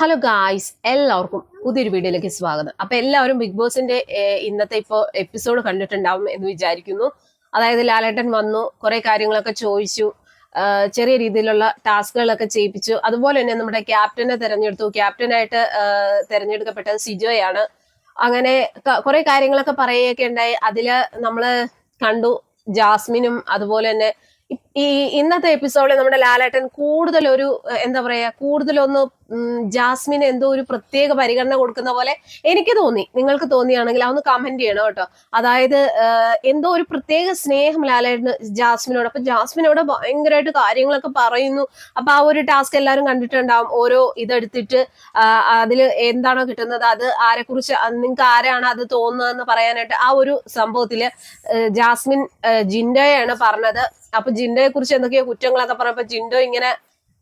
Hello guys എല്ലാവർക്കും പുതിയൊരു വീഡിയോയിലേക്ക് സ്വാഗതം. അപ്പൊ എല്ലാവരും ബിഗ് ബോസിന്റെ ഇന്നത്തെ ഇപ്പോ എപ്പിസോഡ് കണ്ടിട്ടുണ്ടാവും എന്ന് വിചാരിക്കുന്നു. അതായത് ലാലേട്ടൻ വന്നു കുറെ കാര്യങ്ങളൊക്കെ ചോദിച്ചു ചെറിയ രീതിയിലുള്ള ടാസ്കുകളൊക്കെ ചെയ്യിപ്പിച്ചു. അതുപോലെ തന്നെ നമ്മുടെ ക്യാപ്റ്റനെ തെരഞ്ഞെടുത്തു. ക്യാപ്റ്റനായിട്ട് തെരഞ്ഞെടുക്കപ്പെട്ടത് സിജോയാണ്. അങ്ങനെ കുറെ കാര്യങ്ങളൊക്കെ പറയുകയൊക്കെ ഉണ്ടായി. അതിൽ നമ്മൾ കണ്ടു ജാസ്മിനും അതുപോലെ തന്നെ ഈ ഇന്നത്തെ എപ്പിസോഡിൽ നമ്മുടെ ലാലേട്ടൻ കൂടുതൽ ഒരു എന്താ പറയാ കൂടുതലൊന്ന് ജാസ്മിന് എന്തോ ഒരു പ്രത്യേക പരിഗണന കൊടുക്കുന്ന പോലെ എനിക്ക് തോന്നി. നിങ്ങൾക്ക് തോന്നിയാണെങ്കിൽ അതൊന്ന് കമന്റ് ചെയ്യണം കേട്ടോ. അതായത് എന്തോ ഒരു പ്രത്യേക സ്നേഹം ലാലായിരുന്നു ജാസ്മിനോട്. അപ്പൊ ജാസ്മിനോട് ഭയങ്കരമായിട്ട് കാര്യങ്ങളൊക്കെ പറയുന്നു. അപ്പൊ ആ ഒരു ടാസ്ക് എല്ലാവരും കണ്ടിട്ടുണ്ടാവും. ഓരോ ഇതെടുത്തിട്ട് അതിൽ എന്താണോ കിട്ടുന്നത് അത് ആരെക്കുറിച്ച് നിങ്ങൾക്ക് ആരാണ് അത് തോന്നുന്നതെന്ന് പറയാനായിട്ട് ആ ഒരു സംഭവത്തിൽ ജാസ്മിൻ ജിൻഡോയാണ് പറഞ്ഞത്. അപ്പൊ ജിൻഡോയെ കുറിച്ച് എന്തൊക്കെയോ കുറ്റങ്ങളൊക്കെ പറഞ്ഞപ്പോ ജിൻഡോ ഇങ്ങനെ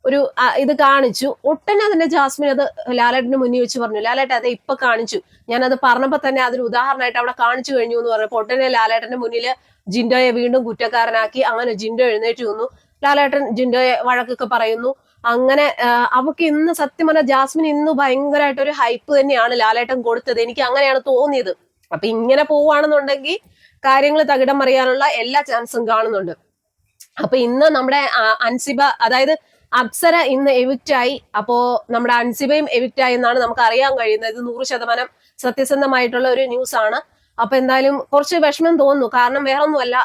ഒരു ഇത് കാണിച്ചു. ഒട്ടനെ അതിന്റെ ജാസ്മിൻ അത് ലാലേട്ടിന് മുന്നിൽ വെച്ച് പറഞ്ഞു. ലാലേട്ടൻ അതെ ഇപ്പൊ കാണിച്ചു. ഞാൻ അത് പറഞ്ഞപ്പോ തന്നെ അതിന് ഉദാഹരണമായിട്ട് അവിടെ കാണിച്ചു കഴിഞ്ഞു എന്ന് പറഞ്ഞപ്പോ ഒട്ടനെ ലാലേട്ടന്റെ മുന്നിൽ ജിൻഡോയെ വീണ്ടും കുറ്റക്കാരനാക്കി. അങ്ങനെ ജിൻഡോ എഴുന്നേറ്റ് വന്നു ലാലേട്ടൻ ജിൻഡോയെ വഴക്കൊക്കെ പറയുന്നു. അങ്ങനെ അവക്ക് ഇന്ന് സത്യം പറഞ്ഞ ജാസ്മിൻ ഇന്ന് ഭയങ്കരമായിട്ട് ഒരു ഹൈപ്പ് തന്നെയാണ് ലാലേട്ടൻ കൊടുത്തത്. എനിക്ക് അങ്ങനെയാണ് തോന്നിയത്. അപ്പൊ ഇങ്ങനെ പോവാണെന്നുണ്ടെങ്കിൽ കാര്യങ്ങൾ തകിടം മറിയാനുള്ള എല്ലാ ചാൻസും കാണുന്നുണ്ട്. അപ്പൊ ഇന്ന് നമ്മുടെ അൻസിബ അതായത് അപ്സര ഇന്ന് എവിക്റ്റായി അപ്പോ നമ്മുടെ അൻസിബയും എവിക്റ്റായി എന്നാണ് നമുക്ക് അറിയാൻ കഴിയുന്നത്. ഇത് നൂറ് ശതമാനം സത്യസന്ധമായിട്ടുള്ള ഒരു ന്യൂസ് ആണ്. അപ്പൊ എന്തായാലും കുറച്ച് വിഷമം തോന്നുന്നു. കാരണം വേറെ ഒന്നുമല്ല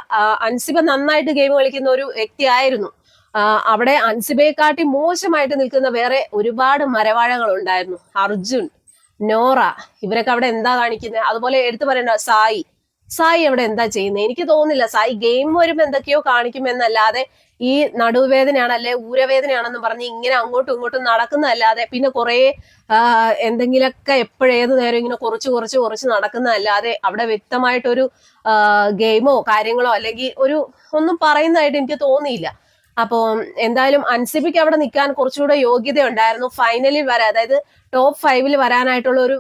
അൻസിബ നന്നായിട്ട് ഗെയിം കളിക്കുന്ന ഒരു വ്യക്തിയായിരുന്നു അവിടെ അൻസിബയെക്കാട്ടി മോശമായിട്ട് നിൽക്കുന്ന വേറെ ഒരുപാട് മരവാഴകൾ ഉണ്ടായിരുന്നു. അർജുൻ നോറ ഇവരൊക്കെ അവിടെ എന്താ കാണിക്കുന്നത് അതുപോലെ എടുത്തു പറയേണ്ട സായി സായി അവിടെ എന്താ ചെയ്യുന്നത് എനിക്ക് തോന്നുന്നില്ല. സായി ഗെയിം വരുമ്പോൾ എന്തൊക്കെയോ കാണിക്കുമെന്നല്ലാതെ ഈ നടുവേദനയാണ് അല്ലെ ഊരവേദനയാണെന്ന് പറഞ്ഞ് ഇങ്ങനെ അങ്ങോട്ടും ഇങ്ങോട്ടും നടക്കുന്നതല്ലാതെ പിന്നെ കുറെ എന്തെങ്കിലുമൊക്കെ എപ്പോഴേത് നേരം ഇങ്ങനെ കുറച്ച് കുറച്ച് കുറച്ച് നടക്കുന്നതല്ലാതെ അവിടെ വ്യക്തമായിട്ടൊരു ഗെയിമോ കാര്യങ്ങളോ അല്ലെങ്കിൽ ഒരു ഒന്നും പറയുന്നതായിട്ട് എനിക്ക് തോന്നിയില്ല. അപ്പോൾ എന്തായാലും അൻസിബിക്ക് അവിടെ നിൽക്കാൻ കുറച്ചുകൂടെ യോഗ്യത ഉണ്ടായിരുന്നു ഫൈനലിൽ വരെ അതായത് ടോപ്പ് ഫൈവിൽ വരാനായിട്ടുള്ള ഒരു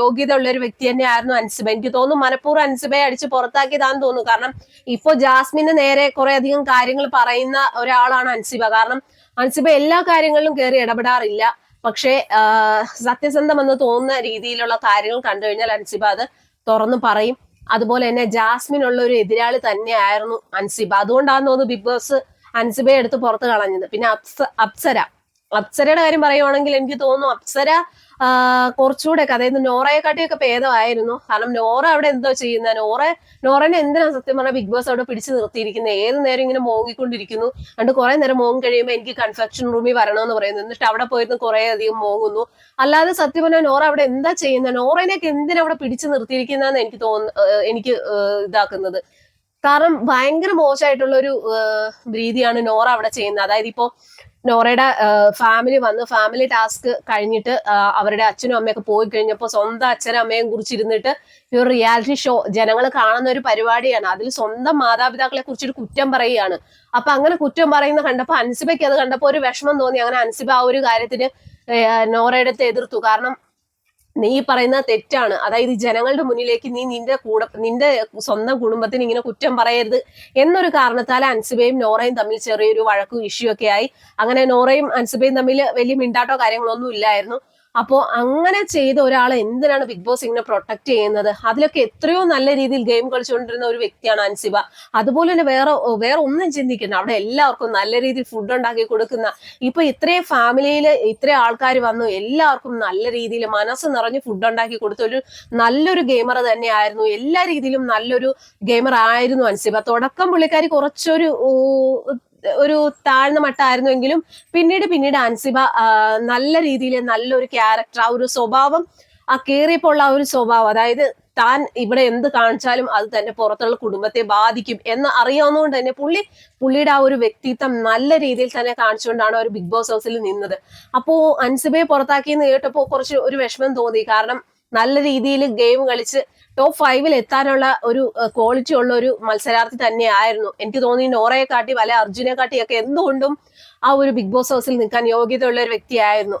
യോഗ്യത ഉള്ള ഒരു വ്യക്തി തന്നെയായിരുന്നു അൻസിബ എനിക്ക് തോന്നുന്നു മനഃപൂർവം അൻസിബയെ അടിച്ച് പുറത്താക്കിയതാന്ന് തോന്നുന്നു. കാരണം ഇപ്പൊ ജാസ്മിന് നേരെ കുറെ അധികം കാര്യങ്ങൾ പറയുന്ന ഒരാളാണ് അൻസിബ കാരണം അൻസിബ എല്ലാ കാര്യങ്ങളിലും കയറി ഇടപെടാറില്ല. പക്ഷേ സത്യസന്ധം സത്യസന്ധമെന്ന് തോന്നുന്ന രീതിയിലുള്ള കാര്യങ്ങൾ കണ്ടു കഴിഞ്ഞാൽ അൻസിബ അത് തുറന്നു പറയും. അതുപോലെ തന്നെ ജാസ്മിൻ ഉള്ള ഒരു എതിരാളി തന്നെയായിരുന്നു അൻസിബ അതുകൊണ്ടാന്ന് തോന്നുന്നു ബിഗ് ബോസ് അൻസിബയെ എടുത്ത് പുറത്ത് കളഞ്ഞത്. പിന്നെ അപ്സ അപ്സര. അപ്സരയുടെ കാര്യം പറയുവാണെങ്കിൽ എനിക്ക് തോന്നുന്നു അപ്സര കുറച്ചുകൂടെ ഒക്കെ അതായത് നോറയെക്കാട്ടിയൊക്കെ ഭേദമായിരുന്നു. കാരണം നോറ അവിടെ എന്തോ ചെയ്യുന്ന നോറ നോറനെ എന്തിനാ സത്യം പറഞ്ഞാൽ ബിഗ് ബോസ് അവിടെ പിടിച്ചു നിർത്തിയിരിക്കുന്നത് ഏത് നേരം ഇങ്ങനെ മോങ്ങിക്കൊണ്ടിരിക്കുന്നു? അതുകൊണ്ട് കുറെ നേരം മോങ്ങി കഴിയുമ്പോൾ എനിക്ക് കൺഫെക്ഷൻ റൂമിൽ വരണമെന്ന് പറയുന്നു. എന്നിട്ട് അവിടെ പോയിരുന്നു കുറെ അധികം മോങ്ങുന്നു. അല്ലാതെ സത്യം പറഞ്ഞാൽ നോറ അവിടെ എന്താ ചെയ്യുന്നത് നോറേനെയൊക്കെ എന്തിനാ അവിടെ പിടിച്ചു നിർത്തിയിരിക്കുന്നതെന്ന് എനിക്ക് തോന്നുന്നു എനിക്ക് ഇതാക്കുന്നത്. കാരണം ഭയങ്കര മോശമായിട്ടുള്ള ഒരു രീതിയാണ് നോറ അവിടെ ചെയ്യുന്നത്. അതായത് ഇപ്പോ നോറയുടെ ഫാമിലി വന്ന് ഫാമിലി ടാസ്ക് കഴിഞ്ഞിട്ട് അവരുടെ അച്ഛനും അമ്മയൊക്കെ പോയി കഴിഞ്ഞപ്പോൾ സ്വന്തം അച്ഛനും അമ്മയും കുറിച്ചിരുന്നിട്ട് ഈ ഒരു റിയാലിറ്റി ഷോ ജനങ്ങൾ കാണുന്ന ഒരു പരിപാടിയാണ്. അതിൽ സ്വന്തം മാതാപിതാക്കളെ കുറിച്ചൊരു കുറ്റം പറയുകയാണ്. അപ്പൊ അങ്ങനെ കുറ്റം പറയുന്ന കണ്ടപ്പോൾ അൻസിബയ്ക്ക് അത് കണ്ടപ്പോൾ ഒരു വിഷമം തോന്നി. അങ്ങനെ അൻസിബ ആ ഒരു കാര്യത്തിന് നോറയുടെ എതിർത്തു. കാരണം നീ പറയുന്ന തെറ്റാണ്. അതായത് ജനങ്ങളുടെ മുന്നിലേക്ക് നീ നിന്റെ കൂടെ നിന്റെ സ്വന്തം കുടുംബത്തിന് ഇങ്ങനെ കുറ്റം പറയരുത് എന്നൊരു കാരണത്താൽ അൻസുബയും നോറയും തമ്മിൽ ചെറിയൊരു വഴക്കും ഇഷ്യൂ ഒക്കെ ആയി. അങ്ങനെ നോറയും അൻസുബയും തമ്മിൽ വലിയ മിണ്ടാട്ടോ കാര്യങ്ങളൊന്നും ഇല്ലായിരുന്നു. അപ്പോൾ അങ്ങനെ ചെയ്ത ഒരാൾ എന്തിനാണ് ബിഗ് ബോസ് ഇങ്ങനെ പ്രൊട്ടക്ട് ചെയ്യുന്നത്? അതിലൊക്കെ എത്രയോ നല്ല രീതിയിൽ ഗെയിം കളിച്ചുകൊണ്ടിരുന്ന ഒരു വ്യക്തിയാണ് അൻസിബ. അതുപോലെ തന്നെ വേറെ വേറെ ഒന്നും ചിന്തിക്കണം അവിടെ എല്ലാവർക്കും നല്ല രീതിയിൽ ഫുഡ് ഉണ്ടാക്കി കൊടുക്കുന്ന ഇപ്പൊ ഇത്രയും ഫാമിലിയിൽ ഇത്രയും ആൾക്കാർ വന്നു. എല്ലാവർക്കും നല്ല രീതിയിൽ മനസ്സ് നിറഞ്ഞ് ഫുഡ് ഉണ്ടാക്കി കൊടുത്ത ഒരു നല്ലൊരു ഗെയിമർ തന്നെയായിരുന്നു. എല്ലാ രീതിയിലും നല്ലൊരു ഗെയിമർ ആയിരുന്നു അൻസിബ. തുടക്കം പുള്ളിക്കാരി കുറച്ചൊരു ഒരു താഴ്ന്ന മട്ടായിരുന്നുവെങ്കിലും പിന്നീട് പിന്നീട് അൻസിബ നല്ല രീതിയിൽ നല്ലൊരു ക്യാരക്ടർ ആ ഒരു സ്വഭാവം ആ കയറിയപ്പോൾ ഉള്ള ആ ഒരു സ്വഭാവം അതായത് താൻ ഇവിടെ എന്ത് കാണിച്ചാലും അത് തന്നെ പുറത്തുള്ള കുടുംബത്തെ ബാധിക്കും എന്ന് അറിയാവുന്നതുകൊണ്ട് തന്നെ പുള്ളി പുള്ളിയുടെ ആ ഒരു വ്യക്തിത്വം നല്ല രീതിയിൽ തന്നെ കാണിച്ചുകൊണ്ടാണ് ഒരു ബിഗ് ബോസ് ഹൗസിൽ നിന്നത്. അപ്പോ അൻസിബയെ പുറത്താക്കിയെന്ന് കേട്ടപ്പോൾ കുറച്ച് ഒരു വിഷമം തോന്നി. കാരണം നല്ല രീതിയിൽ ഗെയിം കളിച്ച് ടോപ്പ് ഫൈവിൽ എത്താനുള്ള ഒരു ക്വാളിറ്റി ഉള്ള ഒരു മത്സരാർത്ഥി തന്നെയായിരുന്നു എനിക്ക് തോന്നി നോറയെ കാട്ടി വല്ല അർജുനെ കാട്ടിയൊക്കെ എന്തുകൊണ്ടും ആ ഒരു ബിഗ് ബോസ് ഹൗസിൽ നിൽക്കാൻ യോഗ്യതയുള്ള ഒരു വ്യക്തിയായിരുന്നു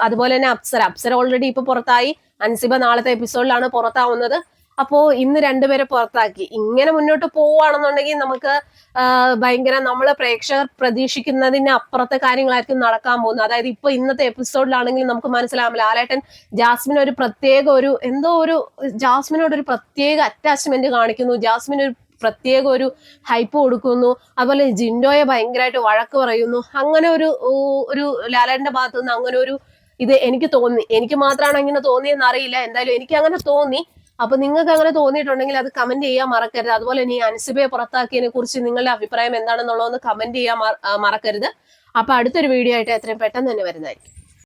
അതുപോലെ തന്നെ അപ്സര. അപ്സര ഓൾറെഡി ഇപ്പൊ പുറത്തായി. അൻസിബ നാളത്തെ എപ്പിസോഡിലാണ് പുറത്താവുന്നത്. അപ്പോ ഇന്ന് രണ്ടുപേരെ പുറത്താക്കി. ഇങ്ങനെ മുന്നോട്ട് പോവുകയാണെന്നുണ്ടെങ്കിൽ നമുക്ക് ഭയങ്കര നമ്മൾ പ്രേക്ഷകർ പ്രതീക്ഷിക്കുന്നതിന് അപ്പുറത്തെ കാര്യങ്ങളായിരിക്കും നടക്കാൻ പോകുന്നത്. അതായത് ഇപ്പൊ ഇന്നത്തെ എപ്പിസോഡിലാണെങ്കിൽ നമുക്ക് മനസ്സിലാവില്ല ലാലേട്ടൻ ജാസ്മിൻ ഒരു പ്രത്യേക ഒരു എന്തോ ഒരു ജാസ്മിനോട് ഒരു പ്രത്യേക അറ്റാച്ച്മെന്റ് കാണിക്കുന്നു. ജാസ്മിൻ ഒരു പ്രത്യേക ഒരു ഹൈപ്പ് കൊടുക്കുന്നു. അതുപോലെ ജിൻഡോയെ ഭയങ്കരമായിട്ട് വഴക്ക് പറയുന്നു. അങ്ങനെ ഒരു ഒരു ലാലേട്ടന്റെ ഭാഗത്തുനിന്ന് അങ്ങനെ ഒരു ഇത് എനിക്ക് തോന്നി. എനിക്ക് മാത്രമാണ് ഇങ്ങനെ തോന്നിയെന്ന് അറിയില്ല. എന്തായാലും എനിക്ക് അങ്ങനെ തോന്നി. അപ്പൊ നിങ്ങൾക്ക് അങ്ങനെ തോന്നിയിട്ടുണ്ടെങ്കിൽ അത് കമന്റ് ചെയ്യാൻ മറക്കരുത്. അതുപോലെ ഇനി അൻസിബയെ പുറത്താക്കിയതിനെ കുറിച്ച് നിങ്ങളുടെ അഭിപ്രായം എന്താണെന്നുള്ളതൊന്ന് കമന്റ് ചെയ്യാൻ മറക്കരുത്. അപ്പൊ അടുത്തൊരു വീഡിയോ ആയിട്ട് എത്രയും പെട്ടെന്ന് തന്നെ വരുന്നതായിരിക്കും.